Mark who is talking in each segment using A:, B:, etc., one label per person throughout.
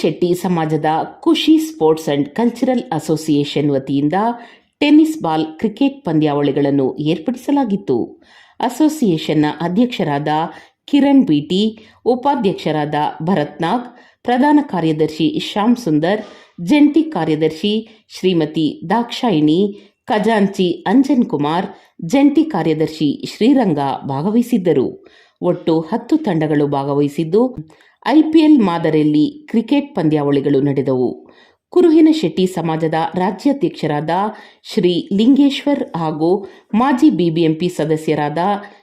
A: ಶೆಟ್ಟಿ ಸಮಾಜದ ಖುಷಿ sports and cultural association ವತಿಯಿಂದ ಟೆನಿಸ್ ಬಾಲ್ ಕ್ರಿಕೆಟ್ ಪಂದ್ಯಾವಳಿಗಳನ್ನು ಏರ್ಪಡಿಸಲಾಗಿತ್ತು. ಅಸೋಸಿಯೇಷನ್ನ ಅಧ್ಯಕ್ಷರಾದ ಕಿರಣ್ ಬಿಟಿ ಉಪಾಧ್ಯಕ್ಷರಾದ ಭರತ್ ನಾಗ್ ಪ್ರಧಾನ ಕಾರ್ಯದರ್ಶಿ ಶ್ಯಾಮ್ ಸುಂದರ್, ಜಂಟಿ ಕಾರ್ಯದರ್ಶಿ ಶ್ರೀಮತಿ ದಾಕ್ಷಾಯಿಣಿ, ಖಜಾಂಚಿ ಅಂಜನ್ ಕುಮಾರ್, ಜಂಟಿ ಕಾರ್ಯದರ್ಶಿ ಶ್ರೀರಂಗ ಭಾಗವಹಿಸಿದ್ದರು. ಒಟ್ಟು ಹತ್ತು ತಂಡಗಳು ಭಾಗವಹಿಸಿದ್ದು ಐಪಿಎಲ್ ಮಾದರಿಯಲ್ಲಿ ಕ್ರಿಕೆಟ್ ಪಂದ್ಯಾವಳಿಗಳು ನಡೆದವು. ಕುರುಹಿನ ಶೆಟ್ಟಿ ಸಮಾಜದ ರಾಜ್ಯಾಧ್ಯಕ್ಷರಾದ ಶ್ರೀ ಲಿಂಗೇಶ್ವರ್ ಹಾಗೂ ಮಾಜಿ ಬಿಬಿಎಂಪಿ ಸದಸ್ಯರಾದ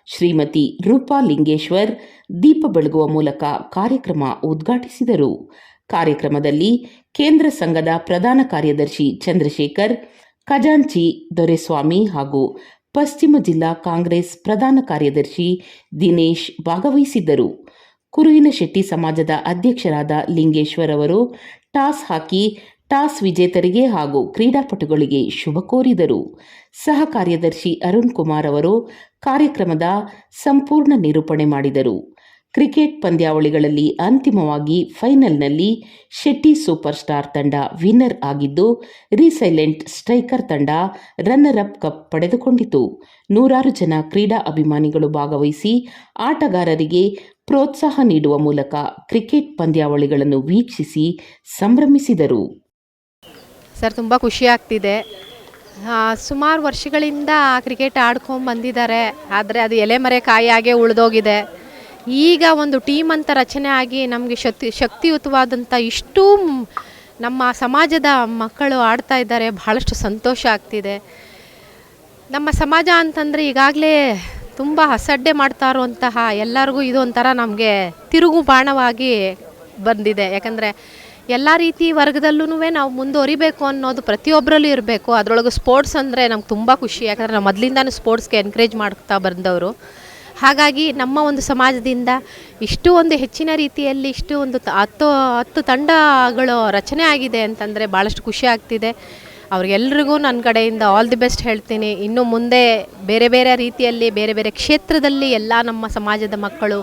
A: ಶ್ರೀಮತಿ ರೂಪಾ ಲಿಂಗೇಶ್ವರ್ ದೀಪ ಬೆಳಗುವ ಮೂಲಕ ಕಾರ್ಯಕ್ರಮ ಉದ್ಘಾಟಿಸಿದರು. ಕಾರ್ಯಕ್ರಮದಲ್ಲಿ ಕೇಂದ್ರ ಸಂಘದ ಪ್ರಧಾನ ಕಾರ್ಯದರ್ಶಿ ಚಂದ್ರಶೇಖರ್, ಖಜಾಂಚಿ ದೊರೆಸ್ವಾಮಿ ಹಾಗೂ ಪಶ್ಚಿಮ ಜಿಲ್ಲಾ ಕಾಂಗ್ರೆಸ್ ಪ್ರಧಾನ ಕಾರ್ಯದರ್ಶಿ ದಿನೇಶ್ ಭಾಗವಹಿಸಿದ್ದರು. ಕುರುಹಿನ ಶೆಟ್ಟಿ ಸಮಾಜದ ಅಧ್ಯಕ್ಷರಾದ ಲಿಂಗೇಶ್ವರ್ ಅವರು ಟಾಸ್ ಹಾಕಿ ಟಾಸ್ ವಿಜೇತರಿಗೆ ಹಾಗೂ ಕ್ರೀಡಾಪಟುಗಳಿಗೆ ಶುಭ ಕೋರಿದರು. ಸಹ ಕಾರ್ಯದರ್ಶಿ ಅರುಣ್ ಕುಮಾರ್ ಅವರು ಕಾರ್ಯಕ್ರಮದ ಸಂಪೂರ್ಣ ನಿರೂಪಣೆ ಮಾಡಿದರು. ಕ್ರಿಕೆಟ್ ಪಂದ್ಯಾವಳಿಗಳಲ್ಲಿ ಅಂತಿಮವಾಗಿ ಫೈನಲ್ನಲ್ಲಿ ಶೆಟ್ಟಿ ಸೂಪರ್ ಸ್ಟಾರ್ ತಂಡ ವಿನ್ನರ್ ಆಗಿದ್ದು, ರೀಸೈಲೆಂಟ್ ಸ್ಟ್ರೈಕರ್ ತಂಡ ರನ್ನರ್ ಅಪ್ ಕಪ್ ಪಡೆದುಕೊಂಡಿತು. ನೂರಾರು ಜನ ಕ್ರೀಡಾ ಅಭಿಮಾನಿಗಳು ಭಾಗವಹಿಸಿ ಆಟಗಾರರಿಗೆ ಪ್ರೋತ್ಸಾಹ ನೀಡುವ ಮೂಲಕ ಕ್ರಿಕೆಟ್ ಪಂದ್ಯಾವಳಿಗಳನ್ನು ವೀಕ್ಷಿಸಿ ಸಂಭ್ರಮಿಸಿದರು.
B: ಸರ್, ತುಂಬ ಖುಷಿ ಆಗ್ತಿದೆ. ಸುಮಾರು ವರ್ಷಗಳಿಂದ ಕ್ರಿಕೆಟ್ ಆಡ್ಕೊಂಡು ಬಂದಿದ್ದಾರೆ. ಆದರೆ ಅದು ಎಲೆಮರೆ ಕಾಯಿಯಾಗೆ ಉಳಿದೋಗಿದೆ. ಈಗ ಒಂದು ಟೀಮ್ ಅಂತ ರಚನೆ ಆಗಿ ನಮಗೆ ಶಕ್ತಿ ಶಕ್ತಿಯುತವಾದಂಥ ಇಷ್ಟು ನಮ್ಮ ಸಮಾಜದ ಮಕ್ಕಳು ಆಡ್ತಾ ಇದ್ದಾರೆ, ಬಹಳಷ್ಟು ಸಂತೋಷ ಆಗ್ತಿದೆ. ನಮ್ಮ ಸಮಾಜ ಅಂತಂದರೆ ಈಗಾಗಲೇ ತುಂಬ ಅಸಡ್ಡೆ ಮಾಡ್ತಾ ಇರುವಂತಹ ಎಲ್ಲರಿಗೂ ಇದು ಒಂಥರ ನಮಗೆ ತಿರುಗು ಬಾಣವಾಗಿ ಬಂದಿದೆ. ಯಾಕಂದರೆ ಎಲ್ಲ ರೀತಿ ವರ್ಗದಲ್ಲೂ ನಾವು ಮುಂದುವರಿಬೇಕು ಅನ್ನೋದು ಪ್ರತಿಯೊಬ್ಬರಲ್ಲೂ ಇರಬೇಕು. ಅದರೊಳಗೆ ಸ್ಪೋರ್ಟ್ಸ್ ಅಂದರೆ ನಮ್ಗೆ ತುಂಬ ಖುಷಿ. ಯಾಕಂದರೆ ನಾವು ಮೊದಲಿಂದಾನು ಸ್ಪೋರ್ಟ್ಸ್ಗೆ ಎನ್ಕರೇಜ್ ಮಾಡ್ತಾ ಬಂದವರು. ಹಾಗಾಗಿ ನಮ್ಮ ಒಂದು ಸಮಾಜದಿಂದ ಇಷ್ಟು ಒಂದು ಹೆಚ್ಚಿನ ರೀತಿಯಲ್ಲಿ ಇಷ್ಟು ಒಂದು ಹತ್ತು ಹತ್ತು ತಂಡಗಳು ರಚನೆ ಆಗಿದೆ ಅಂತಂದರೆ ಭಾಳಷ್ಟು ಖುಷಿ ಆಗ್ತಿದೆ. ಅವ್ರಿಗೆಲ್ರಿಗೂ ನನ್ನ ಕಡೆಯಿಂದ ಆಲ್ ದಿ ಬೆಸ್ಟ್ ಹೇಳ್ತೀನಿ. ಇನ್ನು ಮುಂದೆ ಬೇರೆ ಬೇರೆ ರೀತಿಯಲ್ಲಿ, ಬೇರೆ ಬೇರೆ ಕ್ಷೇತ್ರದಲ್ಲಿ ಎಲ್ಲ ನಮ್ಮ ಸಮಾಜದ ಮಕ್ಕಳು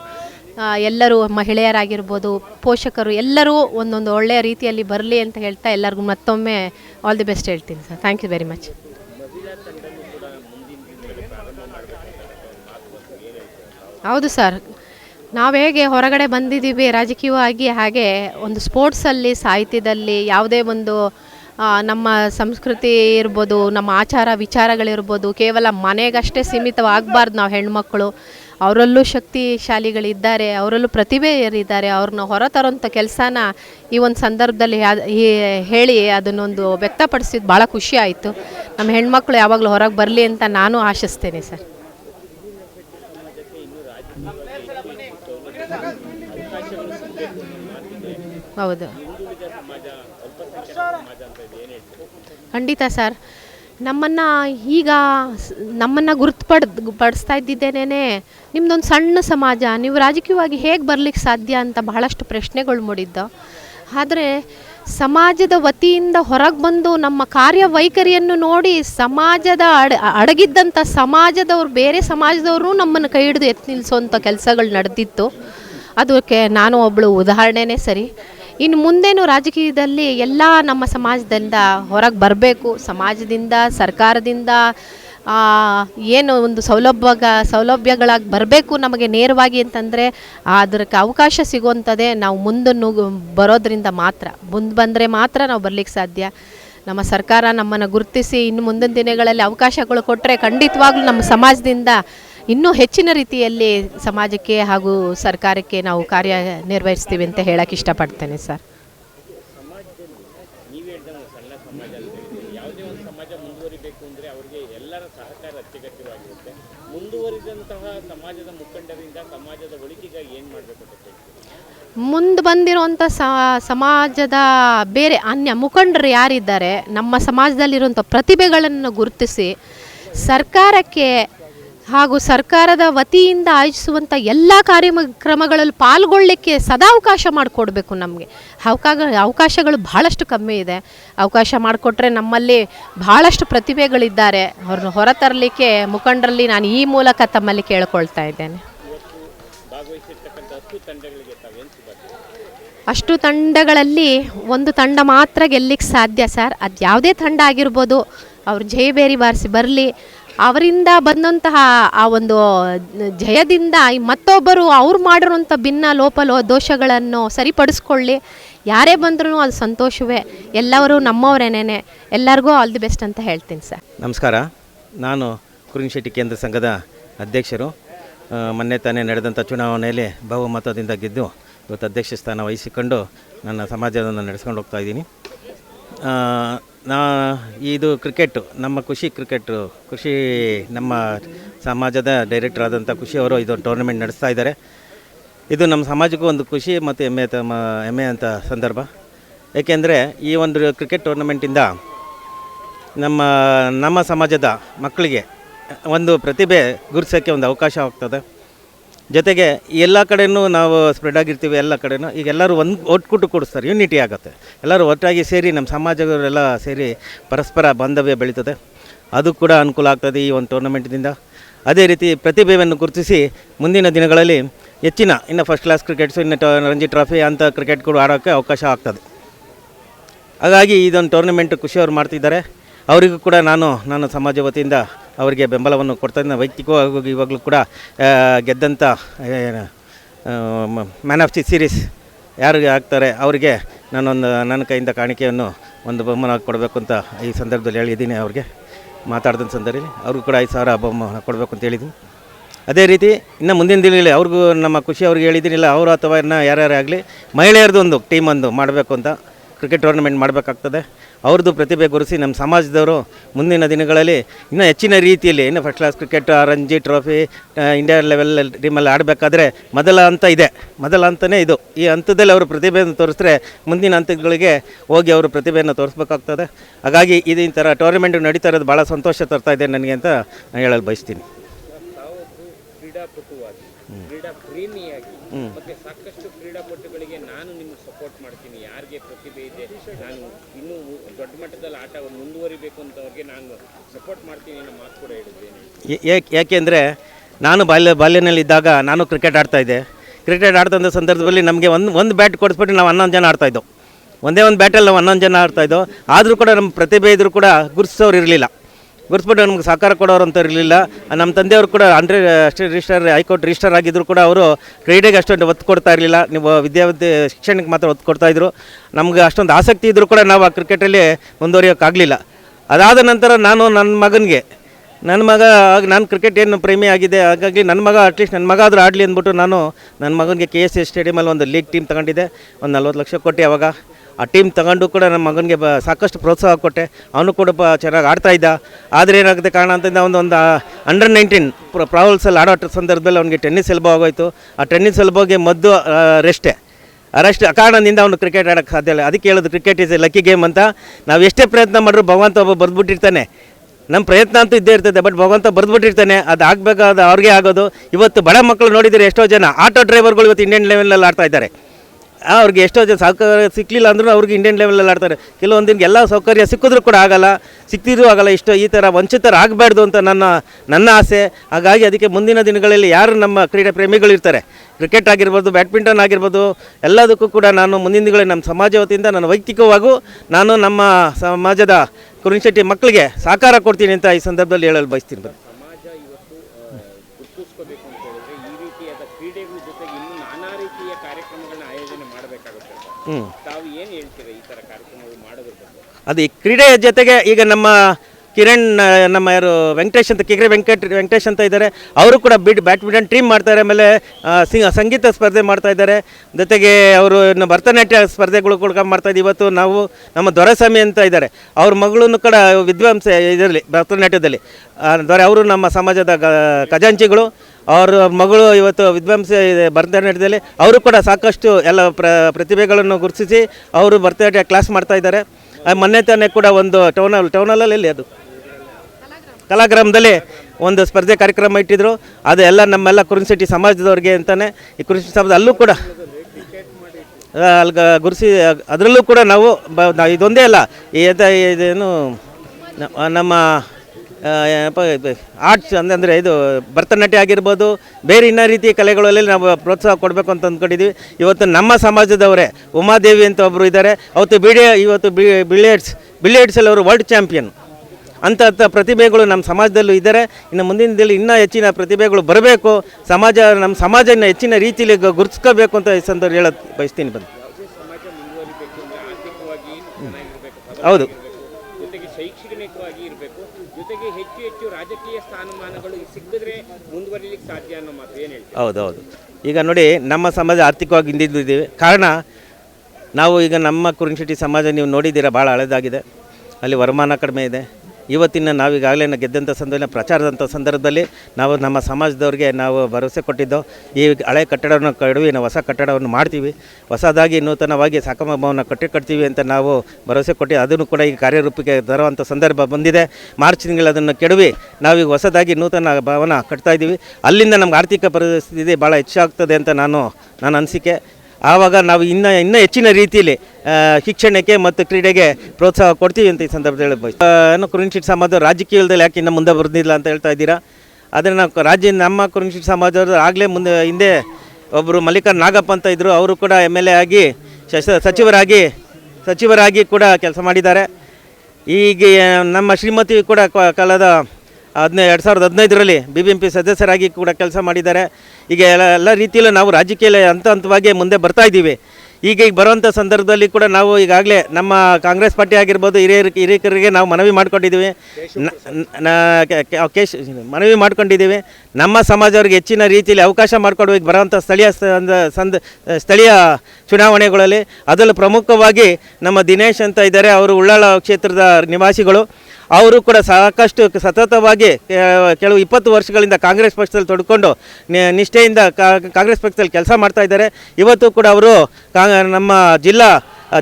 B: ಎಲ್ಲರೂ ಮಹಿಳೆಯರಾಗಿರ್ಬೋದು, ಪೋಷಕರು ಎಲ್ಲರೂ ಒಂದೊಂದು ಒಳ್ಳೆಯ ರೀತಿಯಲ್ಲಿ ಬರಲಿ ಅಂತ ಹೇಳ್ತಾ ಎಲ್ಲರಿಗೂ ಮತ್ತೊಮ್ಮೆ ಆಲ್ ದಿ ಬೆಸ್ಟ್ ಹೇಳ್ತೀನಿ sir. Thank you very much ಹೌದು ಸರ್. ನಾವು ಹೇಗೆ ಹೊರಗಡೆ ಬಂದಿದ್ದೀವಿ ರಾಜಕೀಯವಾಗಿ ಹಾಗೆ ಒಂದು ಸ್ಪೋರ್ಟ್ಸಲ್ಲಿ, ಸಾಹಿತ್ಯದಲ್ಲಿ ಯಾವುದೇ ಒಂದು ನಮ್ಮ ಸಂಸ್ಕೃತಿ ಇರ್ಬೋದು, ನಮ್ಮ ಆಚಾರ ವಿಚಾರಗಳಿರ್ಬೋದು, ಕೇವಲ ಮನೆಗಷ್ಟೇ ಸೀಮಿತವಾಗಬಾರ್ದು ನಾವು ಹೆಣ್ಮಕ್ಳು. ಅವರಲ್ಲೂ ಶಕ್ತಿಶಾಲಿಗಳಿದ್ದಾರೆ, ಅವರಲ್ಲೂ ಪ್ರತಿಭೆಯರಿದ್ದಾರೆ ಅವ್ರನ್ನ ಹೊರತರೋಂಥ ಕೆಲಸನ ಈ ಒಂದು ಸಂದರ್ಭದಲ್ಲಿ ಹೇಳಿ ಅದನ್ನೊಂದು ವ್ಯಕ್ತಪಡಿಸಿದ್ದು ಭಾಳ ಖುಷಿ ಆಯಿತು. ನಮ್ಮ ಹೆಣ್ಮಕ್ಳು ಯಾವಾಗಲೂ ಹೊರಗೆ ಬರಲಿ ಅಂತ ನಾನು ಆಶಿಸ್ತೇನೆ ಸರ್. ಹೌದು. ಖಂಡಿತ ಸರ್. ನಮ್ಮನ್ನು ಈಗ ನಮ್ಮನ್ನ ಗುರುತು ಗುರುತುಪಡ್ ಪಡಿಸ್ತಾ ಇದ್ದಿದ್ದೇನೆ ನಿಮ್ಮದೊಂದು ಸಣ್ಣ ಸಮಾಜ, ನೀವು ರಾಜಕೀಯವಾಗಿ ಹೇಗೆ ಬರ್ಲಿಕ್ಕೆ ಸಾಧ್ಯ ಅಂತ ಬಹಳಷ್ಟು ಪ್ರಶ್ನೆಗಳು ಮೂಡಿದ್ದು. ಆದರೆ ಸಮಾಜದ ವತಿಯಿಂದ ಹೊರಗೆ ಬಂದು ನಮ್ಮ ಕಾರ್ಯವೈಖರಿಯನ್ನು ನೋಡಿ ಸಮಾಜದ ಅಡ, ಅಡಗಿದ್ದಂಥ ಸಮಾಜದವ್ರು, ಬೇರೆ ಸಮಾಜದವರು ನಮ್ಮನ್ನು ಕೈ ಹಿಡಿದು ಎತ್ತಿ ನಿಲ್ಲಿಸುವಂಥ ಕೆಲಸಗಳು ನಡೆದಿತ್ತು. ಅದಕ್ಕೆ ನಾನು ಒಬ್ಬಳು ಉದಾಹರಣೆನೇ ಸರಿ. ಇನ್ನು ಮುಂದೇನು ರಾಜಕೀಯದಲ್ಲಿ ಎಲ್ಲ ನಮ್ಮ ಸಮಾಜದಿಂದ ಹೊರಗೆ ಬರಬೇಕು. ಸಮಾಜದಿಂದ, ಸರ್ಕಾರದಿಂದ ಏನು ಒಂದು ಸೌಲಭ್ಯ ಸೌಲಭ್ಯಗಳಾಗಿ ಬರಬೇಕು ನಮಗೆ ನೇರವಾಗಿ ಅಂತಂದರೆ ಅದಕ್ಕೆ ಅವಕಾಶ ಸಿಗುವಂಥದ್ದೇ ನಾವು ಮುಂದೆ ಬರೋದರಿಂದ ಬರೋದ್ರಿಂದ ಮಾತ್ರ. ಮುಂದೆ ಬಂದರೆ ಮಾತ್ರ ನಾವು ಬರಲಿಕ್ಕೆ ಸಾಧ್ಯ. ನಮ್ಮ ಸರ್ಕಾರ ನಮ್ಮನ್ನು ಗುರುತಿಸಿ ಇನ್ನು ಮುಂದಿನ ದಿನಗಳಲ್ಲಿ ಅವಕಾಶಗಳು ಕೊಟ್ಟರೆ ಖಂಡಿತವಾಗ್ಲೂ ನಮ್ಮ ಸಮಾಜದಿಂದ ಇನ್ನೂ ಹೆಚ್ಚಿನ ರೀತಿಯಲ್ಲಿ ಸಮಾಜಕ್ಕೆ ಹಾಗೂ ಸರ್ಕಾರಕ್ಕೆ ನಾವು ಕಾರ್ಯ ನಿರ್ವಹಿಸ್ತೀವಿ ಅಂತ ಹೇಳಕ್ಕೆ ಇಷ್ಟಪಡ್ತೇನೆ ಸರ್
C: ನೀವು ಹೇಳ್ದಂಗೆ ಸಣ್ಣ ಸಮಾಜ ಅಂತ ಹೇಳಿದ್ರೆ ಯಾವುದೇ ಒಂದು ಸಮಾಜ ಮುಂದುವರಿಬೇಕು ಅಂದರೆ ಅವರಿಗೆ ಎಲ್ಲರ ಸಹಕಾರ ಅತ್ಯಗತ್ಯವಾಗಿರುತ್ತೆ. ಮುಂದುವರಿದಂತಹ ಸಮಾಜದ ಮುಖಂಡರಿಂದ ಸಮಾಜದ ಒಳಿತಿಗಾಗಿ ಏನು ಮಾಡಬೇಕು ಅಂತ
B: ಮುಂದೆ ಬಂದಿರುವಂಥ ಸಮಾಜದ ಬೇರೆ ಅನ್ಯ ಮುಖಂಡರು ಯಾರಿದ್ದಾರೆ, ನಮ್ಮ ಸಮಾಜದಲ್ಲಿರುವಂಥ ಪ್ರತಿಭೆಗಳನ್ನು ಗುರುತಿಸಿ ಸರ್ಕಾರಕ್ಕೆ ಹಾಗೂ ಸರ್ಕಾರದ ವತಿಯಿಂದ ಆಯೋಜಿಸುವಂಥ ಎಲ್ಲ ಕಾರ್ಯಕ್ರಮಗಳಲ್ಲಿ ಪಾಲ್ಗೊಳ್ಳಿಕ್ಕೆ ಸದಾವಕಾಶ ಮಾಡಿಕೊಡ್ಬೇಕು ನಮಗೆ. ಅವಕಾಶ ಅವಕಾಶಗಳು ಭಾಳಷ್ಟು ಕಮ್ಮಿ ಇದೆ. ಅವಕಾಶ ಮಾಡಿಕೊಟ್ರೆ ನಮ್ಮಲ್ಲಿ ಭಾಳಷ್ಟು ಪ್ರತಿಭೆಗಳಿದ್ದಾರೆ. ಅವ್ರನ್ನ ಹೊರತರಲಿಕ್ಕೆ ಮುಖಂಡರಲ್ಲಿ ನಾನು ಈ ಮೂಲಕ ತಮ್ಮಲ್ಲಿ ಕೇಳ್ಕೊಳ್ತಾ ಇದ್ದೇನೆ. ಅಷ್ಟು ತಂಡಗಳಲ್ಲಿ ಒಂದು ತಂಡ ಮಾತ್ರ ಗೆಲ್ಲಿಕ್ಕೆ ಸಾಧ್ಯ ಸರ್. ಅದು ಯಾವುದೇ ತಂಡ ಆಗಿರ್ಬೋದು, ಅವ್ರು ಜಯಬೇರಿ ಬಾರಿಸಿ ಬರಲಿ. ಅವರಿಂದ ಬಂದಂತಹ ಆ ಒಂದು ಜಯದಿಂದ ಮತ್ತೊಬ್ಬರು ಅವ್ರು ಮಾಡಿರುವಂಥ ಭಿನ್ನ, ಲೋಪ, ಲೋ, ದೋಷಗಳನ್ನು ಸರಿಪಡಿಸ್ಕೊಳ್ಳಿ. ಯಾರೇ ಬಂದ್ರೂ ಅದು ಸಂತೋಷವೇ. ಎಲ್ಲರೂ ನಮ್ಮವರೇನೇ ಎಲ್ಲರಿಗೂ ಆಲ್ ದಿ ಬೆಸ್ಟ್ ಅಂತ ಹೇಳ್ತೀನಿ ಸರ್.
D: ನಮಸ್ಕಾರ. ನಾನು ಕುರಿಂಶೆಟ್ಟಿ ಕೇಂದ್ರ ಸಂಘದ ಅಧ್ಯಕ್ಷರು. ಮೊನ್ನೆ ತಾನೇ ನಡೆದಂಥ ಚುನಾವಣೆಯಲ್ಲಿ ಬಹುಮತದಿಂದ ಗೆದ್ದು ಇವತ್ತು ಅಧ್ಯಕ್ಷ ಸ್ಥಾನ ವಹಿಸಿಕೊಂಡು ನನ್ನ ಸಮಾಜವನ್ನು ನಡೆಸ್ಕೊಂಡು ಹೋಗ್ತಾ ಇದ್ದೀನಿ. ನಾ, ಇದು ಕ್ರಿಕೆಟು, ನಮ್ಮ ಖುಷಿ ಕ್ರಿಕೆಟ್ರು ಖುಷಿ ನಮ್ಮ ಸಮಾಜದ ಡೈರೆಕ್ಟರ್ ಆದಂಥ ಖುಷಿ ಅವರು ಇದೊಂದು ಟೂರ್ನಮೆಂಟ್ ನಡೆಸ್ತಾ ಇದ್ದಾರೆ. ಇದು ನಮ್ಮ ಸಮಾಜಕ್ಕೂ ಒಂದು ಖುಷಿ ಮತ್ತು ಹೆಮ್ಮೆ ಹೆಮ್ಮೆ ಅಂತ ಸಂದರ್ಭ. ಏಕೆಂದರೆ ಈ ಒಂದು ಕ್ರಿಕೆಟ್ ಟೂರ್ನಮೆಂಟಿಂದ ನಮ್ಮ ನಮ್ಮ ಸಮಾಜದ ಮಕ್ಕಳಿಗೆ ಒಂದು ಪ್ರತಿಭೆ ಗುರುತಿಸೋಕ್ಕೆ ಒಂದು ಅವಕಾಶ ಆಗ್ತದೆ. ಜೊತೆಗೆ ಎಲ್ಲ ಕಡೆಯೂ ನಾವು ಸ್ಪ್ರೆಡ್ ಆಗಿರ್ತೀವಿ ಎಲ್ಲ ಕಡೆಯೂ ಈಗ ಎಲ್ಲರೂ ಒಂದು ಒಟ್ಕೊಟ್ಟು ಕೂಡಿಸ್ತಾರೆ ಯೂನಿಟಿ ಆಗುತ್ತೆ. ಎಲ್ಲರೂ ಒಟ್ಟಾಗಿ ಸೇರಿ ನಮ್ಮ ಸಮಾಜದವರೆಲ್ಲ ಸೇರಿ ಪರಸ್ಪರ ಬಾಂಧವ್ಯ ಬೆಳೀತದೆ. ಅದು ಕೂಡ ಅನುಕೂಲ ಆಗ್ತದೆ ಈ ಒಂದು ಟೂರ್ನಮೆಂಟ್ದಿಂದ ಅದೇ ರೀತಿ ಪ್ರತಿಭೆಯನ್ನು ಗುರುತಿಸಿ ಮುಂದಿನ ದಿನಗಳಲ್ಲಿ ಹೆಚ್ಚಿನ ಇನ್ನು ಫಸ್ಟ್ ಕ್ಲಾಸ್ ಕ್ರಿಕೆಟ್ಸು ಇನ್ನು ಟ, ರಂಜಿ ಟ್ರಾಫಿ ಅಂಥ ಕ್ರಿಕೆಟ್ಗಳು ಆಡೋಕ್ಕೆ ಅವಕಾಶ ಆಗ್ತದೆ. ಹಾಗಾಗಿ ಇದೊಂದು ಟೂರ್ನಮೆಂಟ್ ಖುಷಿಯವ್ರು ಮಾಡ್ತಿದ್ದಾರೆ. ಅವರಿಗೂ ಕೂಡ ನಾನು ನಾನು ಸಮಾಜ ವತಿಯಿಂದ ಅವರಿಗೆ ಬೆಂಬಲವನ್ನು ಕೊಡ್ತಾ ಇದ್ದೀನಿ ವೈಯಕ್ತಿಕವಾಗಿ ಇವಾಗಲೂ ಕೂಡ ಗೆದ್ದಂಥ ಮ್ಯಾನ್ ಆಫ್ ದಿ ಸೀರೀಸ್ ಯಾರಿಗೆ ಆಗ್ತಾರೆ, ಅವರಿಗೆ ನಾನೊಂದು, ನನ್ನ ಕೈಯಿಂದ ಕಾಣಿಕೆಯನ್ನು ಒಂದು ಬಹುಮಾನ ಕೊಡಬೇಕು ಅಂತ ಈ ಸಂದರ್ಭದಲ್ಲಿ ಹೇಳಿದ್ದೀನಿ ಅವ್ರಿಗೆ. ಮಾತಾಡಿದ ಸಂದರ್ಭದಲ್ಲಿ. ಅವ್ರಿಗೂ ಕೂಡ ಐದು ಸಾವಿರ ಬಹುಮಾನ ಕೊಡಬೇಕು ಅಂತ ಹೇಳಿದ್ದೀನಿ. ಅದೇ ರೀತಿ ಇನ್ನು ಮುಂದಿನ ದಿನಗಳಲ್ಲಿ ಅವ್ರಿಗೂ ನಮ್ಮ ಖುಷಿ ಅವ್ರಿಗೆ ಹೇಳಿದ್ದೀನಿಲ್ಲ, ಅವರು ಅಥವಾ ಇನ್ನು ಯಾರ್ಯಾರೇ ಆಗಲಿ, ಮಹಿಳೆಯರದ್ದು ಒಂದು ಟೀಮ್ ಒಂದು ಮಾಡಬೇಕು ಅಂತ ಕ್ರಿಕೆಟ್ ಟೂರ್ನಮೆಂಟ್ ಮಾಡಬೇಕಾಗ್ತದೆ. ಅವ್ರದ್ದು ಪ್ರತಿಭೆ ಗುರುಸಿ ನಮ್ಮ ಸಮಾಜದವರು ಮುಂದಿನ ದಿನಗಳಲ್ಲಿ ಇನ್ನೂ ಹೆಚ್ಚಿನ ರೀತಿಯಲ್ಲಿ ಇನ್ನು first class cricket Ranji trophy India level ಟೀಮಲ್ಲಿ ಆಡಬೇಕಾದ್ರೆ ಮೊದಲ ಹಂತ ಇದೆ. ಮೊದಲ ಹಂತನೇ ಇದು. ಈ ಹಂತದಲ್ಲಿ ಅವರು ಪ್ರತಿಭೆಯನ್ನು ತೋರಿಸಿದ್ರೆ ಮುಂದಿನ ಹಂತಗಳಿಗೆ ಹೋಗಿ ಅವರು ಪ್ರತಿಭೆಯನ್ನು ತೋರಿಸ್ಬೇಕಾಗ್ತದೆ. ಹಾಗಾಗಿ ಇದೇ ಥರ ಟೂರ್ನಮೆಂಟ್ ನಡೀತಾ ಇರೋದು ಭಾಳ ಸಂತೋಷ ತರ್ತಾ ಇದೆ ನನಗೆ ಅಂತ ನಾನು ಹೇಳಲು ಬಯಸ್ತೀನಿ.
C: ಕ್ರೀಡಾಪಟುವಾಗಿ ಕ್ರೀಡಾ ಪ್ರೇಮಿಯಾಗಿ ಮತ್ತೆ ಸಾಕಷ್ಟು ಕ್ರೀಡಾಪಟುಗಳಿಗೆ ನಾನು ನಿಮ್ಗೆ ಸಪೋರ್ಟ್ ಮಾಡ್ತೀನಿ ಯಾರಿಗೆ ಪ್ರತಿಭೆ ಇದೆ ನಾನು ಇನ್ನೂ ದೊಡ್ಡ ಮಟ್ಟದಲ್ಲಿ ಆಟ ಮುಂದುವರಿಬೇಕು ಅಂತ ಅವ್ರಿಗೆ ನಾನು ಸಪೋರ್ಟ್ ಮಾಡ್ತೀನಿ ಅನ್ನೋ ಮಾತು ಕೂಡ ಹೇಳಿದ್ದೇನೆ.
D: ಯಾಕೆಂದರೆ ನಾನು ಬಾಲ್ಯ ಬಾಲ್ಯನಲ್ಲಿದ್ದಾಗ ನಾನು ಕ್ರಿಕೆಟ್ ಆಡ್ತಾಯಿದ್ದೆ ಕ್ರಿಕೆಟ್ ಆಡ್ತಂಥ ಸಂದರ್ಭದಲ್ಲಿ ನಮಗೆ ಒಂದು ಒಂದು ಬ್ಯಾಟ್ ಕೊಡಿಸ್ಬಿಟ್ಟು ನಾವು ಹನ್ನೊಂದು ಜನ ಆಡ್ತಾಯಿದ್ದೋ ಒಂದೇ ಒಂದು ಬ್ಯಾಟಲ್ಲಿ ನಾವು ಹನ್ನೊಂದು ಜನ ಆಡ್ತಾಯಿದ್ದೋ ಆದರೂ ಕೂಡ ನಮ್ಮ ಪ್ರತಿಭೆ ಇದ್ದರೂ ಕೂಡ ಗುರುತಿಸೋರು ಇರಲಿಲ್ಲ. ಗುರುತಿಸ್ಬಿಟ್ಟು ನಮ್ಗೆ ಸಹಕಾರ ಕೊಡೋರು ಅಂತ ಇರಲಿಲ್ಲ. ನಮ್ಮ ತಂದೆಯವರು ಕೂಡ ಅಂಡ್ರೆ ಅಷ್ಟೇ ರಿಜಿಸ್ಟರ್ ಹೈಕೋರ್ಟ್ ರಿಜಿಸ್ಟರ್ ಆಗಿದ್ದರೂ ಕೂಡ ಅವರು ಕ್ರೀಡೆಗೆ ಅಷ್ಟೊಂದು ಒತ್ತು ಕೊಡ್ತಾ ಇರಲಿಲ್ಲ. ನೀವು ವಿದ್ಯಾವಿದ್ಯೆ, ಶಿಕ್ಷಣಕ್ಕೆ ಮಾತ್ರ ಒತ್ತು ಕೊಡ್ತಾ ಇದ್ರು. ನಮ್ಗೆ ಅಷ್ಟೊಂದು ಆಸಕ್ತಿ ಇದ್ದರೂ ಕೂಡ ನಾವು ಆ ಕ್ರಿಕೆಟಲ್ಲಿ ಮುಂದುವರಿಯೋಕ್ಕಾಗಲಿಲ್ಲ. ಅದಾದ ನಂತರ ನಾನು ನನ್ನ ಮಗನಿಗೆ, ನನ್ನ ಮಗ, ಆಗ ನಾನು ಕ್ರಿಕೆಟ್ ಏನು ಪ್ರೇಮಿ ಆಗಿದೆ, ಹಾಗಾಗಿ ನನ್ನ ಮಗ ಅಟ್ಲೀಸ್ಟ್ ನನ್ನ ಮಗ ಆದರೂ ಆಡಲಿ ಅಂದ್ಬಿಟ್ಟು ನಾನು ನನ್ನ ಮಗನಿಗೆ ಕೆ ಎಸ್ ಸಿ ಸ್ಟೇಡಿಯಮಲ್ಲಿ ಒಂದು ಲೀಗ್ ಟೀಮ್ ತಗೊಂಡಿದ್ದೆ. ಒಂದು ನಲ್ವತ್ತು ಲಕ್ಷ ಕೊಟ್ಟು ಅವಾಗ ಆ ಟೀಮ್ ತಗೊಂಡು ಕೂಡ ನಮ್ಮ ಮಗನಿಗೆ ಸಾಕಷ್ಟು ಪ್ರೋತ್ಸಾಹ ಕೊಟ್ಟೆ. ಅವನು ಕೂಡ ಬ ಚೆನ್ನಾಗಿ ಆಡ್ತಾ ಇದ್ದ. ಆದರೆ ಏನಾಗುತ್ತೆ ಕಾರಣ ಅಂತಂದರೆ ಒಂದು ಒಂದು ಅಂಡರ್ ನೈನ್ಟೀನ್ ಪ್ರಾವಲ್ಸಲ್ಲಿ ಆಡೋ ಸಂದರ್ಭದಲ್ಲಿ ಅವನಿಗೆ ಟೆನ್ನಿಸ್ ಎಲ್ಬೋ ಆಗೋಯ್ತು. ಆ ಟೆನ್ನಿಸ್ ಎಲ್ಬೋಗೆ ಮದ್ದು ರೆಸ್ಟೇ ಅರೆಸ್ಟ್ ಕಾರಣದಿಂದ ಅವನು ಕ್ರಿಕೆಟ್ ಆಡೋಕ್ಕೆ ಸಾಧ್ಯ ಇಲ್ಲ. ಅದಕ್ಕೆ ಹೇಳೋದು cricket is a lucky game ಅಂತ. ನಾವು ಎಷ್ಟೇ ಪ್ರಯತ್ನ ಮಾಡಿದ್ರು ಭಗವಂತ ಒಬ್ಬ ಬರೆದ್ಬಿಟ್ಟಿರ್ತಾನೆ. ನಮ್ಮ ಪ್ರಯತ್ನ ಅಂತೂ ಇದ್ದೇ ಇರ್ತದೆ ಬಟ್ ಭಗವಂತ ಬರೆದ್ಬಿಟ್ಟಿರ್ತಾನೆ. ಅದು ಆಗಬೇಕಾದ ಅವ್ರಿಗೆ ಆಗೋದು. ಇವತ್ತು ಬಡ ಮಕ್ಕಳು ನೋಡಿದರೆ ಎಷ್ಟೋ ಜನ. ಆಟೋ ಡ್ರೈವರ್ಗಳು ಇವತ್ತು ಇಂಡಿಯನ್ ಲೆವೆಲಲ್ಲಿ ಆಡ್ತಾ ಇದ್ದಾರೆ. ಅವ್ರಿಗೆ ಎಷ್ಟೋ ಜನ ಸೌಕರ್ಯ ಸಿಕ್ಕಲಿಲ್ಲ ಅಂದ್ರೂ ಅವ್ರಿಗೆ ಇಂಡಿಯನ್ ಲೆವೆಲಲ್ಲಿ ಆಡ್ತಾರೆ. ಕೆಲವೊಂದಿನ ಎಲ್ಲ ಸೌಕರ್ಯ ಸಿಕ್ಕಿದ್ರೂ ಕೂಡ ಆಗಲ್ಲ, ಸಿಕ್ತಿದ್ರೂ ಆಗಲ್ಲ, ಇಷ್ಟು ಈ ಥರ ವಂಚಿತರಾಗಬಾರ್ದು ಅಂತ ನನ್ನ ನನ್ನ ಆಸೆ. ಹಾಗಾಗಿ ಅದಕ್ಕೆ ಮುಂದಿನ ದಿನಗಳಲ್ಲಿ ಯಾರು ನಮ್ಮ ಕ್ರೀಡೆ ಪ್ರೇಮಿಗಳಿರ್ತಾರೆ ಕ್ರಿಕೆಟ್ ಆಗಿರ್ಬೋದು ಬ್ಯಾಡ್ಮಿಂಟನ್ ಆಗಿರ್ಬೋದು, ಎಲ್ಲದಕ್ಕೂ ಕೂಡ ನಾನು ಮುಂದಿನ ದಿನಗಳಲ್ಲಿ ನಮ್ಮ ಸಮಾಜ ವತಿಯಿಂದ ನಾನು ವೈಯಕ್ತಿಕವಾಗೂ ನಾನು ನಮ್ಮ ಸಮಾಜದ ಕುರುಣಶೆಟ್ಟಿ ಮಕ್ಕಳಿಗೆ ಸಹಕಾರ ಕೊಡ್ತೀನಿ ಅಂತ ಈ ಸಂದರ್ಭದಲ್ಲಿ ಹೇಳಲು ಬಯಸ್ತೀನಿ ಬನ್ನಿ
C: ಸಮಾಜ ಇವತ್ತು ಆ, ಗುರುತಿಸ್ಕೋಬೇಕು ಅಂತ ಹೇಳಿದ್ರೆ ಈ ರೀತಿಯಾದ ಕ್ರೀಡೆಗಳ ಜೊತೆಗೆ ಇನ್ನೂ ನಾನಾ ರೀತಿಯ ಕಾರ್ಯಕ್ರಮಗಳನ್ನ ಆಯೋಜನೆ ಮಾಡಬೇಕಾಗುತ್ತೆ ಸರ್.
D: ಹ್ಞೂ
C: ತಾವು ಏನು ಹೇಳ್ತೀರಾ ಈ ಥರ ಕಾರ್ಯಕ್ರಮಗಳು ಮಾಡೋದ್ರ ಬಗ್ಗೆ?
D: ಅದು ಈ ಕ್ರೀಡೆಯ ಜೊತೆಗೆ ಈಗ ನಮ್ಮ ಕಿರಣ್ ನಮ್ಮ ಯಾರು ವೆಂಕಟೇಶ್ ಅಂತ ಕಿಗ್ರೆ ವೆಂಕಟ, ವೆಂಕಟೇಶ್ ಅಂತ ಇದ್ದಾರೆ. ಅವರು ಕೂಡ ಬಿಡ್ ಬ್ಯಾಡ್ಮಿಂಟನ್ ಟೀಮ್ ಮಾಡ್ತಾರೆ, ಆಮೇಲೆ ಸಂಗೀತ ಸ್ಪರ್ಧೆ ಮಾಡ್ತಾ ಇದ್ದಾರೆ. ಜೊತೆಗೆ ಅವರು ಇನ್ನು ಭರತನಾಟ್ಯ ಸ್ಪರ್ಧೆಗಳು ಕೂಡ ಇದ್ದೀವಿ ಇವತ್ತು ನಾವು ನಮ್ಮ ದೊರೆಸ್ವಾಮಿ ಅಂತ ಇದ್ದಾರೆ. ಅವ್ರ ಮಗಳನ್ನು ಕೂಡ ವಿದ್ವಾಂಸ ಇದರಲ್ಲಿ, ಭರತನಾಟ್ಯದಲ್ಲಿ. ದೊರೆ, ಅವರು ನಮ್ಮ ಸಮಾಜದ ಖಜಾಂಚಿಗಳು. ಅವ್ರ ಮಗಳು ಇವತ್ತು ವಿದ್ವಾಂಸ ಇದೆ ಭರತನಾಟ್ಯದಲ್ಲಿ. ಅವರು ಕೂಡ ಸಾಕಷ್ಟು ಎಲ್ಲ ಪ್ರ, ಪ್ರತಿಭೆಗಳನ್ನು ಗುರುತಿಸಿ ಅವರು ಭರತನಾಟ್ಯ ಕ್ಲಾಸ್ ಮಾಡ್ತಾ ಇದ್ದಾರೆ. ಮೊನ್ನೆ ತಾನೇ ಕೂಡ ಒಂದು ಟೌನಲ್ಲಿ ಟೌನಲ್ಲಲ್ಲಿ ಅದು? ಕಲಾಗ್ರಾಮದಲ್ಲಿ ಒಂದು ಸ್ಪರ್ಧೆ ಕಾರ್ಯಕ್ರಮ ಇಟ್ಟಿದ್ರು. ಅದು ಎಲ್ಲ ನಮ್ಮೆಲ್ಲ ಕುರುನ್ಸಿಟಿ ಸಮಾಜದವ್ರಿಗೆ ಅಂತಾನೆ, ಈ ಕುರುನ್ಸಿಟಿ ಸಮಾಜ ಅಲ್ಲೂ ಕೂಡ ಅಲ್ಲಿ ಗುರುಸಿ ಅದರಲ್ಲೂ ಕೂಡ ನಾವು ಬ- ಇದೊಂದೇ ಅಲ್ಲ, ಈ ಇದೇನು ನಮ್ಮ ಆರ್ಟ್ಸ್ ಅಂದರೆ ಇದು ಭರತನಾಟ್ಯ ಆಗಿರ್ಬೋದು, ಬೇರೆ ಇನ್ನೂ ರೀತಿಯ ಕಲೆಗಳಲ್ಲಿ ನಾವು ಪ್ರೋತ್ಸಾಹ ಕೊಡಬೇಕು ಅಂತ ಅಂದ್ಕೊಂಡಿದ್ದೀವಿ ಇವತ್ತು ನಮ್ಮ ಸಮಾಜದವರೇ, ಉಮಾದೇವಿ ಅಂತ ಒಬ್ಬರು ಇದ್ದಾರೆ ಅವತ್ತು ಬಿಡಿ ಇವತ್ತು ಬಿ ಬಿಲಿಯರ್ಡ್ಸ್ ಅವರು ವರ್ಲ್ಡ್ ಚಾಂಪಿಯನ್ ಅಂಥ ಅಂಥ ಪ್ರತಿಭೆಗಳು ನಮ್ಮ ಸಮಾಜದಲ್ಲೂ ಇದ್ದಾರೆ. ಇನ್ನು ಮುಂದಿನ ದಿನ ಇನ್ನೂ ಹೆಚ್ಚಿನ ಪ್ರತಿಭೆಗಳು ಬರಬೇಕು. ಸಮಾಜ ನಮ್ಮ ಸಮಾಜ ಇನ್ನೂ ಹೆಚ್ಚಿನ ರೀತಿಯಲ್ಲಿ ಗುರುತಿಸ್ಕೋಬೇಕು ಅಂತ ಈ ಸಂದರ್ಭ ಹೇಳೋದು ಬಯಸ್ತೀನಿ ಬಂದು ಹೌದು.
C: ಜೊತೆಗೆ ಹೆಚ್ಚು ಹೆಚ್ಚು ರಾಜಕೀಯ ಸ್ಥಾನಮಾನಗಳು ಸಿಕ್ಕಿದ್ರೆ ಮುಂದುವರಿಲಿಕ್ಕೆ ಸಾಧ್ಯ ಅನ್ನೋ ಮಾತು ಏನು ಹೇಳ್ತೀವಿ
D: ಹೌದು ಹೌದು. ಈಗ ನೋಡಿ ನಮ್ಮ ಸಮಾಜ ಆರ್ಥಿಕವಾಗಿ ಹಿಂದಿದ್ದೀವಿ ಕಾರಣ ನಾವು ಈಗ ನಮ್ಮ ಕುರುಂಶೆಟ್ಟಿ ಸಮಾಜ ನೀವು ನೋಡಿದ್ದೀರಾ ಭಾಳ ಹಳೆದಾಗಿದೆ. ಅಲ್ಲಿ ವರಮಾನ ಕಡಿಮೆ ಇದೆ. ಇವತ್ತಿನ ನಾವೀಗಾಗಲೇ ಗೆದ್ದಂಥ ಸಂದರ್ಭ ಪ್ರಚಾರದಂಥ ಸಂದರ್ಭದಲ್ಲಿ ನಾವು ನಮ್ಮ ಸಮಾಜದವ್ರಿಗೆ ನಾವು ಭರವಸೆ ಕೊಟ್ಟಿದ್ದೋ, ಈ ಹಳೆ ಕಟ್ಟಡವನ್ನು ಕಡುವಿ ನಾವು ಹೊಸ ಕಟ್ಟಡವನ್ನು ಮಾಡ್ತೀವಿ. ಹೊಸದಾಗಿ ನೂತನವಾಗಿ ಸಾಕಮ್ಮ ಭವನ ಕಟ್ಟಿ ಕಟ್ತೀವಿ ಅಂತ ನಾವು ಭರವಸೆ ಕೊಟ್ಟು ಅದನ್ನು ಕೂಡ ಈಗ ಕಾರ್ಯರೂಪಕ್ಕೆ ತರುವಂಥ ಸಂದರ್ಭ ಬಂದಿದೆ. ಮಾರ್ಚ್ ತಿಂಗಳು ಅದನ್ನು ಕೆಡವಿ, ನಾವೀಗ ಹೊಸದಾಗಿ ನೂತನ ಭವನ ಕಟ್ತಾ ಇದ್ದೀವಿ. ಅಲ್ಲಿಂದ ನಮ್ಗೆ ಆರ್ಥಿಕ ಪರಿಸ್ಥಿತಿ ಭಾಳ ಹೆಚ್ಚಾಗ್ತದೆ ಅಂತ ನಾನು, ನನ್ನ ಅನಿಸಿಕೆ. ಆವಾಗ ನಾವು ಇನ್ನ, ಇನ್ನೂ ಹೆಚ್ಚಿನ ರೀತಿಯಲ್ಲಿ ಶಿಕ್ಷಣಕ್ಕೆ ಮತ್ತು ಕ್ರೀಡೆಗೆ ಪ್ರೋತ್ಸಾಹ ಕೊಡ್ತೀವಿ ಅಂತ ಈ ಸಂದರ್ಭದಲ್ಲಿ ಏನು ಕುರುನ್ಶಿಟ್ ಸಮಾಜ ರಾಜಕೀಯದಲ್ಲಿ ಯಾಕೆ ಇನ್ನೂ ಮುಂದೆ ಬರ್ದಿಲ್ಲ ಅಂತ ಹೇಳ್ತಾ ಇದ್ದೀರಾ? ಆದರೆ ನಾವು ರಾಜ್ಯ, ನಮ್ಮ ಕುರುಂಶಿಟ್ ಸಮಾಜದವರು ಆಗಲೇ ಮುಂದೆ, ಹಿಂದೆ ಒಬ್ಬರು ಮಲ್ಲಿಕಾರ್ ನಾಗಪ್ಪ ಅಂತ ಇದ್ದರು ಅವರು ಕೂಡ ಎಂ ಎಲ್ ಎ ಆಗಿ ಸಚಿವರಾಗಿ ಸಚಿವರಾಗಿ ಕೂಡ ಕೆಲಸ ಮಾಡಿದ್ದಾರೆ. ಈಗ ನಮ್ಮ ಶ್ರೀಮತಿ ಕೂಡ ಕ- ಹದಿನೈದು ಎರಡು ಸಾವಿರದ ಹದಿನೈದರಲ್ಲಿ ಬಿ ಬಿ ಎಂ ಪಿ ಸದಸ್ಯರಾಗಿ ಕೂಡ ಕೆಲಸ ಮಾಡಿದ್ದಾರೆ. ಈಗ ಎಲ್ಲ ಎಲ್ಲ ರೀತಿಯಲ್ಲೂ ನಾವು ರಾಜಕೀಯ ಹಂತ ಹಂತವಾಗಿ ಮುಂದೆ ಬರ್ತಾ ಇದ್ದೀವಿ. ಈಗ ಈಗ ಬರುವಂಥ ಸಂದರ್ಭದಲ್ಲಿ ಕೂಡ ನಾವು ಈಗಾಗಲೇ ನಮ್ಮ ಕಾಂಗ್ರೆಸ್ ಪಾರ್ಟಿ ಆಗಿರ್ಬೋದು ಹಿರಿಯರ ಹಿರಿಯಕರಿಗೆ ನಾವು ಮನವಿ ಮಾಡಿಕೊಂಡಿದ್ದೀವಿ. ಕೇಶ್ ಮನವಿ ಮಾಡ್ಕೊಂಡಿದ್ದೀವಿ. ನಮ್ಮ ಸಮಾಜವ್ರಿಗೆ ಹೆಚ್ಚಿನ ರೀತಿಯಲ್ಲಿ ಅವಕಾಶ ಮಾಡಿಕೊಡ್ಬೇಕು ಬರುವಂಥ ಸ್ಥಳೀಯ ಸಂದ, ಸ್ಥಳೀಯ ಚುನಾವಣೆಗಳಲ್ಲಿ ಅದರಲ್ಲಿ ಪ್ರಮುಖವಾಗಿ ನಮ್ಮ ದಿನೇಶ್ ಅಂತ ಇದ್ದಾರೆ. ಅವರು ಉಳ್ಳಾಳ ಕ್ಷೇತ್ರದ ನಿವಾಸಿಗಳು. ಅವರು ಕೂಡ ಸಾಕಷ್ಟು ಸತತವಾಗಿ ಕೆಲವು ಇಪ್ಪತ್ತು ವರ್ಷಗಳಿಂದ ಕಾಂಗ್ರೆಸ್ ಪಕ್ಷದಲ್ಲಿ ತೊಡ್ಕೊಂಡು ನಿಷ್ಠೆಯಿಂದ ಕಾಂಗ್ರೆಸ್ ಪಕ್ಷದಲ್ಲಿ ಕೆಲಸ ಮಾಡ್ತಾ ಇದ್ದಾರೆ. ಇವತ್ತು ಕೂಡ ಅವರು ಕಾ ನಮ್ಮ ಜಿಲ್ಲಾ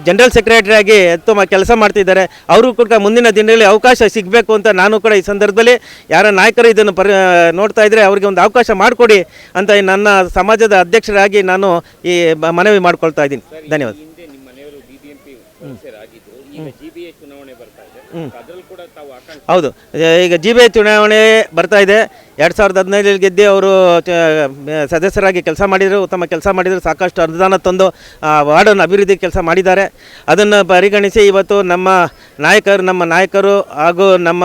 D: ಜನರಲ್ ಸೆಕ್ರೆಟರಿ ಆಗಿ ತುಂಬ ಕೆಲಸ ಮಾಡ್ತಿದ್ದಾರೆ ಅವರು ಕೂಡ ಮುಂದಿನ ದಿನಗಳಲ್ಲಿ ಅವಕಾಶ ಸಿಗಬೇಕು ಅಂತ ನಾನು ಕೂಡ ಈ ಸಂದರ್ಭದಲ್ಲಿ ಯಾರ ನಾಯಕರು ಇದನ್ನು ಪರಿ ನೋಡ್ತಾ ಇದ್ದರೆ ಅವರಿಗೆ ಒಂದು ಅವಕಾಶ ಮಾಡಿಕೊಡಿ ಅಂತ ನನ್ನ ಸಮಾಜದ ಅಧ್ಯಕ್ಷರಾಗಿ ನಾನು ಈ ಮನವಿ ಮಾಡ್ಕೊಳ್ತಾ ಇದ್ದೀನಿ ಧನ್ಯವಾದ
C: ಹಿಂದೆ. ಈಗ ಜಿ ಬಿ ಎ ಚುನಾವಣೆ ಬರ್ತಾ ಇದೆ.
D: ಐ ಚುನಾವಣೆ ಬರ್ತಾ ಎರಡು ಸಾವಿರದ ಹದಿನೈದರಲ್ಲಿ ಗೆದ್ದು ಅವರು ಸದಸ್ಯರಾಗಿ ಕೆಲಸ ಮಾಡಿದರು ಉತ್ತಮ ಕೆಲಸ ಮಾಡಿದರು. ಸಾಕಷ್ಟು ಅನುದಾನ ತಂದು ಆ ವಾರ್ಡನ್ನು ಅಭಿವೃದ್ಧಿ ಕೆಲಸ ಮಾಡಿದ್ದಾರೆ. ಅದನ್ನು ಪರಿಗಣಿಸಿ ಇವತ್ತು ನಮ್ಮ ನಾಯಕರು ನಮ್ಮ ನಾಯಕರು ಹಾಗೂ ನಮ್ಮ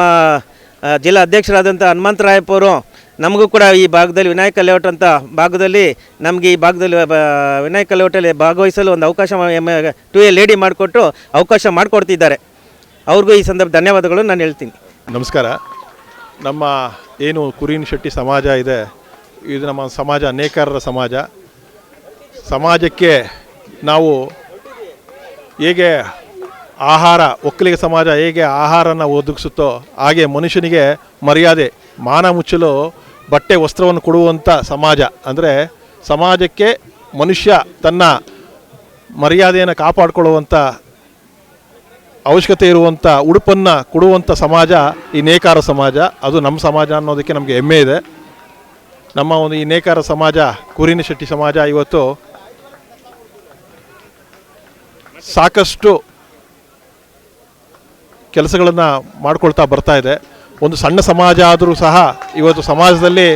D: ಜಿಲ್ಲಾ ಅಧ್ಯಕ್ಷರಾದಂಥ ಹನುಮಂತರಾಯಪ್ಪವರು ನಮಗೂ ಕೂಡ ಈ ಭಾಗದಲ್ಲಿ ವಿನಾಯಕ ಲೇಔಟ್ ಅಂತ ಭಾಗದಲ್ಲಿ ನಮಗೆ ಈ ಭಾಗದಲ್ಲಿ ವಿನಾಯಕ ಲೇಔಟಲ್ಲಿ ಭಾಗವಹಿಸಲು ಒಂದು ಅವಕಾಶ ಟು ಎ ಲೇಡಿ ಮಾಡಿಕೊಟ್ಟು ಅವಕಾಶ ಮಾಡಿಕೊಡ್ತಿದ್ದಾರೆ. ಅವ್ರಿಗೂ ಈ ಸಂದರ್ಭ ಧನ್ಯವಾದಗಳು, ನಾನು ಹೇಳ್ತೀನಿ.
E: ನಮಸ್ಕಾರ. ನಮ್ಮ ಏನು ಕುರಿನ್ ಶೆಟ್ಟಿ ಸಮಾಜ ಇದೆ, ಇದು ನಮ್ಮ ಸಮಾಜ ನೇಕಾರರ ಸಮಾಜ. ಸಮಾಜಕ್ಕೆ ನಾವು ಹೇಗೆ ಆಹಾರ, ಒಕ್ಕಲಿಗ ಸಮಾಜ ಹೇಗೆ ಆಹಾರನ ಒದಗಿಸುತ್ತೋ, ಹಾಗೆ ಮನುಷ್ಯನಿಗೆ ಮರ್ಯಾದೆ, ಮಾನ ಮುಚ್ಚಲು ಬಟ್ಟೆ, ವಸ್ತ್ರವನ್ನು ಕೊಡುವಂಥ ಸಮಾಜ. ಅಂದರೆ ಸಮಾಜಕ್ಕೆ ಮನುಷ್ಯ ತನ್ನ ಮರ್ಯಾದೆಯನ್ನು ಕಾಪಾಡಿಕೊಳ್ಳುವಂಥ ಅವಶ್ಯಕತೆ ಇರುವಂಥ ಉಡುಪನ್ನು ಕೊಡುವಂಥ ಸಮಾಜ ಈ ನೇಕಾರ ಸಮಾಜ. ಅದು ನಮ್ಮ ಸಮಾಜ ಅನ್ನೋದಕ್ಕೆ ನಮಗೆ ಹೆಮ್ಮೆ ಇದೆ. ನಮ್ಮ ಒಂದು ಈ ನೇಕಾರ ಸಮಾಜ, ಕುರಿನ ಶೆಟ್ಟಿ ಸಮಾಜ ಇವತ್ತು ಸಾಕಷ್ಟು ಕೆಲಸಗಳನ್ನು ಮಾಡ್ಕೊಳ್ತಾ ಬರ್ತಾ ಇದೆ. ಒಂದು ಸಣ್ಣ ಸಮಾಜ ಆದರೂ ಸಹ ಇವತ್ತು ಸಮಾಜದಲ್ಲಿ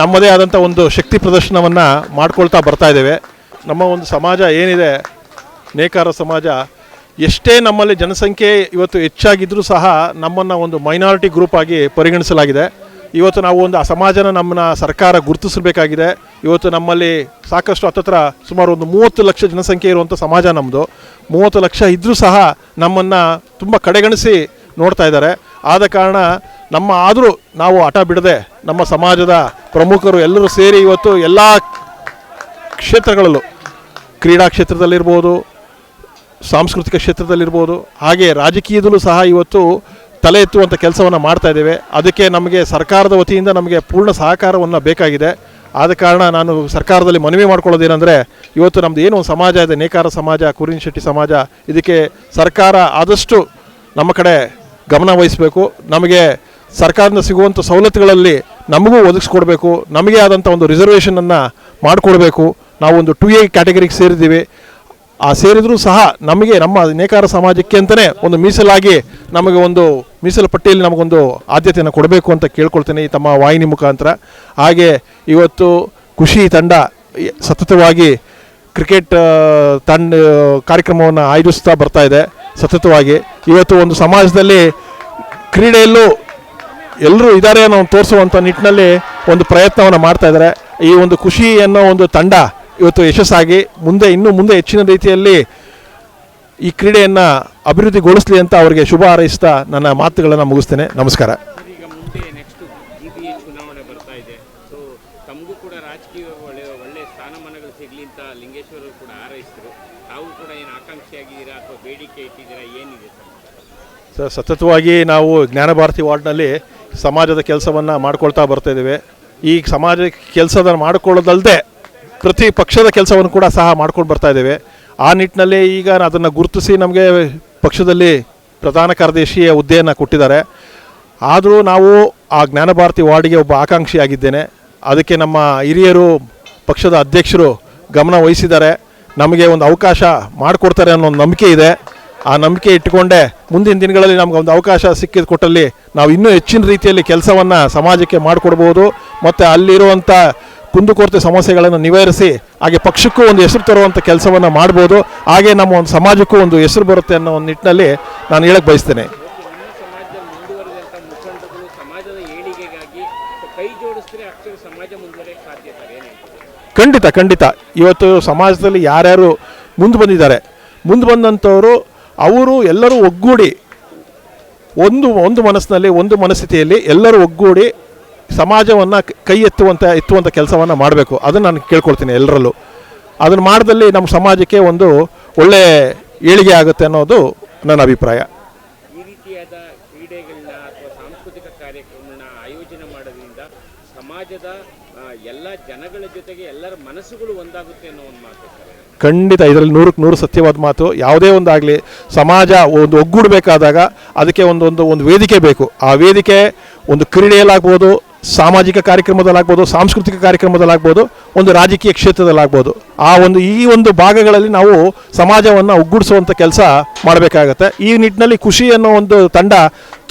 E: ನಮ್ಮದೇ ಆದಂಥ ಒಂದು ಶಕ್ತಿ ಪ್ರದರ್ಶನವನ್ನು ಮಾಡ್ಕೊಳ್ತಾ ಬರ್ತಾ ಇದ್ದೇವೆ. ನಮ್ಮ ಒಂದು ಸಮಾಜ ಏನಿದೆ? ನೇಕಾರ ಸಮಾಜ ಎಷ್ಟೇ ನಮ್ಮಲ್ಲಿ ಜನಸಂಖ್ಯೆ ಇವತ್ತು ಹೆಚ್ಚಾಗಿದ್ದರೂ ಸಹ ನಮ್ಮನ್ನು ಒಂದು ಮೈನಾರಿಟಿ ಗ್ರೂಪ್ ಆಗಿ ಪರಿಗಣಿಸಲಾಗಿದೆ. ಇವತ್ತು ನಾವು ಒಂದು ಆ ಸಮಾಜನ ನಮ್ಮನ್ನ ಸರ್ಕಾರ ಗುರುತಿಸಬೇಕಾಗಿದೆ. ಇವತ್ತು ನಮ್ಮಲ್ಲಿ ಸಾಕಷ್ಟು ಹತ್ತತ್ರ ಸುಮಾರು ಒಂದು ಮೂವತ್ತು ಲಕ್ಷ ಜನಸಂಖ್ಯೆ ಇರುವಂಥ ಸಮಾಜ ನಮ್ಮದು ಮೂವತ್ತು ಲಕ್ಷ ಇದ್ದರೂ ಸಹ ನಮ್ಮನ್ನು ತುಂಬ ಕಡೆಗಣಿಸಿ ನೋಡ್ತಾ ಇದ್ದಾರೆ. ಆದ ಕಾರಣ ನಮ್ಮ ಆದರೂ ನಾವು ಹಠ ಬಿಡದೆ ನಮ್ಮ ಸಮಾಜದ ಪ್ರಮುಖರು ಎಲ್ಲರೂ ಸೇರಿ ಇವತ್ತು ಎಲ್ಲ ಕ್ಷೇತ್ರಗಳಲ್ಲೂ ಕ್ರೀಡಾ ಕ್ಷೇತ್ರದಲ್ಲಿರ್ಬೋದು ಸಾಂಸ್ಕೃತಿಕ ಕ್ಷೇತ್ರದಲ್ಲಿರ್ಬೋದು, ಹಾಗೆ ರಾಜಕೀಯದಲ್ಲೂ ಸಹ ಇವತ್ತು ತಲೆ ಎತ್ತುವಂಥ ಕೆಲಸವನ್ನು ಮಾಡ್ತಾ ಇದ್ದೇವೆ. ಅದಕ್ಕೆ ನಮಗೆ ಸರ್ಕಾರದ ವತಿಯಿಂದ ನಮಗೆ ಪೂರ್ಣ ಸಹಕಾರವನ್ನು ಬೇಕಾಗಿದೆ. ಆದ ಕಾರಣ ನಾನು ಸರ್ಕಾರದಲ್ಲಿ ಮನವಿ ಮಾಡ್ಕೊಳ್ಳೋದೇನೆಂದರೆ, ಇವತ್ತು ನಮ್ಮದು ಏನು ಸಮಾಜ ಇದೆ, ನೇಕಾರ ಸಮಾಜ, ಕುರಿನ್ ಶೆಟ್ಟಿ ಸಮಾಜ, ಇದಕ್ಕೆ ಸರ್ಕಾರ ಆದಷ್ಟು ನಮ್ಮ ಕಡೆ ಗಮನ ವಹಿಸಬೇಕು. ನಮಗೆ ಸರ್ಕಾರದಿಂದ ಸಿಗುವಂಥ ಸವಲತ್ತುಗಳಲ್ಲಿ ನಮಗೂ ಒದಗಿಸ್ಕೊಡ್ಬೇಕು. ನಮಗೆ ಆದಂಥ ಒಂದು ರಿಸರ್ವೇಷನನ್ನು ಮಾಡಿಕೊಡ್ಬೇಕು. ನಾವು ಒಂದು ಟು ಎ ಕ್ಯಾಟಗರಿಗೆ ಸೇರಿದ್ದೀವಿ. ಆ ಸೇರಿದರೂ ಸಹ ನಮಗೆ ನಮ್ಮ ನೇಕಾರ ಸಮಾಜಕ್ಕೆ ಅಂತಲೇ ಒಂದು ಮೀಸಲಾಗಿ ನಮಗೆ ಒಂದು ಮೀಸಲು ಪಟ್ಟಿಯಲ್ಲಿ ನಮಗೊಂದು ಆದ್ಯತೆಯನ್ನು ಕೊಡಬೇಕು ಅಂತ ಕೇಳ್ಕೊಳ್ತೇನೆ ಈ ತಮ್ಮ ವಾಹಿನಿ ಮುಖಾಂತರ. ಹಾಗೆ ಇವತ್ತು ಖುಷಿ ತಂಡ ಸತತವಾಗಿ ಕ್ರಿಕೆಟ್ ತಂಡ, ಕಾರ್ಯಕ್ರಮವನ್ನು ಆಯೋಜಿಸ್ತಾ ಬರ್ತಾ ಇದೆ ಸತತವಾಗಿ. ಇವತ್ತು ಒಂದು ಸಮಾಜದಲ್ಲಿ ಕ್ರೀಡೆಯಲ್ಲೂ ಎಲ್ಲರೂ ಇದ್ದಾರೆ ಅನ್ನೋ ತೋರಿಸುವಂಥ ನಿಟ್ಟಿನಲ್ಲಿ ಒಂದು ಪ್ರಯತ್ನವನ್ನು ಮಾಡ್ತಾ ಇದ್ದಾರೆ. ಈ ಒಂದು ಖುಷಿ ಅನ್ನೋ ಒಂದು ತಂಡ ಇವತ್ತು ಯಶಸ್ಸಾಗಿ ಮುಂದೆ ಇನ್ನೂ ಮುಂದೆ ಹೆಚ್ಚಿನ ರೀತಿಯಲ್ಲಿ ಈ ಕ್ರೀಡೆಯನ್ನು ಅಭಿವೃದ್ಧಿಗೊಳಿಸಲಿ ಅಂತ ಅವರಿಗೆ ಶುಭ ಹಾರೈಸ್ತಾ ನನ್ನ ಮಾತುಗಳನ್ನು ಮುಗಿಸ್ತೇನೆ. ನಮಸ್ಕಾರ.
C: ಸರ್?
E: ಸರ್ ಸತತವಾಗಿ ನಾವು ಜ್ಞಾನಭಾರತಿ ವಾರ್ಡ್ನಲ್ಲಿ ಸಮಾಜದ ಕೆಲಸವನ್ನು ಮಾಡ್ಕೊಳ್ತಾ ಬರ್ತಾ ಇದ್ದೇವೆ. ಈ ಸಮಾಜ ಕೆಲಸದ ಮಾಡಿಕೊಳ್ಳೋದಲ್ಲದೆ ಪ್ರತಿ ಪಕ್ಷದ ಕೆಲಸವನ್ನು ಕೂಡ ಸಹ ಮಾಡ್ಕೊಂಡು ಬರ್ತಾ ಇದ್ದೇವೆ. ಆ ನಿಟ್ಟಿನಲ್ಲಿ ಈಗ ಅದನ್ನು ಗುರುತಿಸಿ ನಮಗೆ ಪಕ್ಷದಲ್ಲಿ ಪ್ರಧಾನ ಕಾರ್ಯದರ್ಶಿಯ ಹುದ್ದೆಯನ್ನು ಕೊಟ್ಟಿದ್ದಾರೆ. ಆದರೂ ನಾವು ಆ ಜ್ಞಾನಭಾರತಿ ವಾರ್ಡಿಗೆ ಒಬ್ಬ ಆಕಾಂಕ್ಷಿಯಾಗಿದ್ದೇನೆ. ಅದಕ್ಕೆ ನಮ್ಮ ಹಿರಿಯರು, ಪಕ್ಷದ ಅಧ್ಯಕ್ಷರು ಗಮನ ವಹಿಸಿದ್ದಾರೆ. ನಮಗೆ ಒಂದು ಅವಕಾಶ ಮಾಡಿಕೊಡ್ತಾರೆ ಅನ್ನೋ ಒಂದು ನಂಬಿಕೆ ಇದೆ. ಆ ನಂಬಿಕೆ ಇಟ್ಟುಕೊಂಡೇ ಮುಂದಿನ ದಿನಗಳಲ್ಲಿ ನಮ್ಗೆ ಒಂದು ಅವಕಾಶ ಸಿಕ್ಕಿದ ಕೊಟ್ಟಲ್ಲಿ ನಾವು ಇನ್ನೂ ಹೆಚ್ಚಿನ ರೀತಿಯಲ್ಲಿ ಕೆಲಸವನ್ನು ಸಮಾಜಕ್ಕೆ ಮಾಡಿಕೊಡ್ಬೋದು. ಮತ್ತು ಅಲ್ಲಿರುವಂಥ ಕುಂದುಕೊರತೆ ಸಮಸ್ಯೆಗಳನ್ನು ನಿವಾರಿಸಿ ಹಾಗೆ ಪಕ್ಷಕ್ಕೂ ಒಂದು ಹೆಸರು ತರುವಂಥ ಕೆಲಸವನ್ನು ಮಾಡ್ಬೋದು. ಹಾಗೆ ನಮ್ಮ ಒಂದು ಸಮಾಜಕ್ಕೂ ಒಂದು ಹೆಸರು ಬರುತ್ತೆ ಅನ್ನೋ ಒಂದು ನಿಟ್ಟಿನಲ್ಲಿ ನಾನು ಹೇಳಕ್ಕೆ ಬಯಸ್ತೇನೆ. ಖಂಡಿತ ಖಂಡಿತ. ಇವತ್ತು ಸಮಾಜದಲ್ಲಿ ಯಾರ್ಯಾರು ಮುಂದೆ ಬಂದಿದ್ದಾರೆ, ಮುಂದೆ ಬಂದಂಥವರು ಅವರು ಎಲ್ಲರೂ ಒಗ್ಗೂಡಿ ಒಂದು ಒಂದು ಮನಸ್ಸಿನಲ್ಲಿ, ಒಂದು ಮನಸ್ಥಿತಿಯಲ್ಲಿ ಎಲ್ಲರೂ ಒಗ್ಗೂಡಿ ಸಮಾಜವನ್ನು ಕೈ ಎತ್ತುವಂಥ ಎತ್ತುವಂಥ ಕೆಲಸವನ್ನು ಮಾಡಬೇಕು. ಅದನ್ನು ನಾನು ಕೇಳ್ಕೊಳ್ತೀನಿ ಎಲ್ಲರಲ್ಲೂ ಅದನ್ನು ಮಾಡಿದಲ್ಲಿ ನಮ್ಮ ಸಮಾಜಕ್ಕೆ ಒಂದು ಒಳ್ಳೆಯ ಏಳಿಗೆ ಆಗುತ್ತೆ ಅನ್ನೋದು ನನ್ನ ಅಭಿಪ್ರಾಯ.
C: ಈ ರೀತಿಯಾದ ಕ್ರೀಡೆಗಳನ್ನ ಅಥವಾ ಸಾಂಸ್ಕೃತಿಕ ಕಾರ್ಯಕ್ರಮಗಳನ್ನ ಆಯೋಜನೆ ಮಾಡೋದ್ರಿಂದ ಸಮಾಜದ ಎಲ್ಲ ಜನಗಳ ಜೊತೆಗೆ ಎಲ್ಲರ ಮನಸ್ಸುಗಳು ಒಂದಾಗುತ್ತೆ ಅನ್ನೋ ಒಂದು ಮಾತು
E: ಖಂಡಿತ ಇದರಲ್ಲಿ ನೂರಕ್ಕೆ ನೂರು ಸತ್ಯವಾದ ಮಾತು. ಯಾವುದೇ ಒಂದಾಗಲಿ ಸಮಾಜ ಒಂದು ಒಗ್ಗೂಡಬೇಕಾದಾಗ ಅದಕ್ಕೆ ಒಂದೊಂದು ಒಂದು ಒಂದು ವೇದಿಕೆ ಬೇಕು. ಆ ವೇದಿಕೆ ಒಂದು ಕ್ರೀಡೆಯಲ್ಲಾಗ್ಬೋದು ಸಾಮಾಜಿಕ ಕಾರ್ಯಕ್ರಮದಲ್ಲಾಗ್ಬೋದು, ಸಾಂಸ್ಕೃತಿಕ ಕಾರ್ಯಕ್ರಮದಲ್ಲಾಗ್ಬೋದು, ಒಂದು ರಾಜಕೀಯ ಕ್ಷೇತ್ರದಲ್ಲಾಗ್ಬೋದು, ಆ ಒಂದು, ಈ ಒಂದು ಭಾಗಗಳಲ್ಲಿ ನಾವು ಸಮಾಜವನ್ನು ಒಗ್ಗೂಡಿಸುವಂಥ ಕೆಲಸ ಮಾಡಬೇಕಾಗತ್ತೆ. ಈ ನಿಟ್ಟಿನಲ್ಲಿ ಖುಷಿ ಅನ್ನೋ ಒಂದು ತಂಡ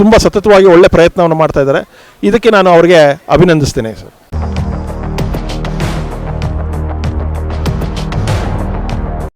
E: ತುಂಬ ಸತತವಾಗಿ ಒಳ್ಳೆ ಪ್ರಯತ್ನವನ್ನು ಮಾಡ್ತಾ ಇದ್ದಾರೆ. ಇದಕ್ಕೆ ನಾನು ಅವರಿಗೆ ಅಭಿನಂದಿಸ್ತೇನೆ ಸರ್.